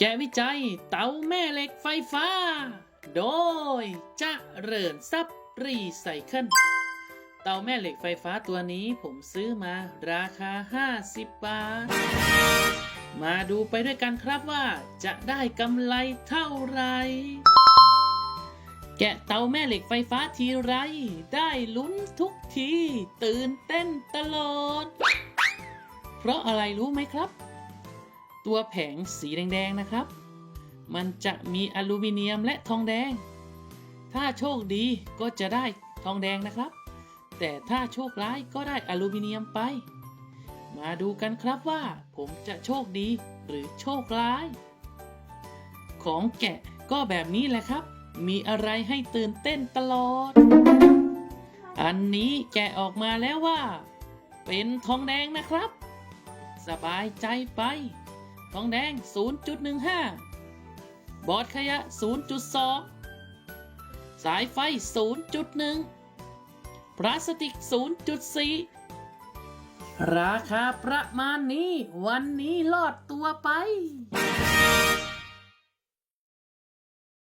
แกะวิจัยเตาแม่เหล็กไฟฟ้า โดยจะเริญทรัพย์รีไซเคิลเตาแม่เหล็กไฟฟ้าตัวนี้ผมซื้อมาราคา 50 บาท มาดูไปด้วยกันครับว่าจะได้กำไรเท่าไหร่แกะเตาแม่เหล็กไฟฟ้าทีไร ได้ลุ้นทุกที ตื่นเต้นตลอด เพราะอะไรรู้ไหมครับ ตัวแผงสีแดงๆนะครับ มันจะมีอลูมิเนียมและทองแดง ถ้าโชคดีก็จะได้ทองแดงนะครับ แต่ถ้าโชคร้ายก็ได้อลูมิเนียมไป มาดูกันครับว่าผมจะโชคดีหรือโชคร้าย ของแกะก็แบบนี้แหละครับ มีอะไรให้ตื่นเต้นตลอด อันนี้แกะออกมาแล้วว่า เป็นทองแดงนะครับ สบายใจไป ทองแดง 0.15 บอร์ดขยะ 0.2 สายไฟ 0.1 พลาสติก 0.4 ราคาประมาณนี้ วันนี้ลอดตัวไป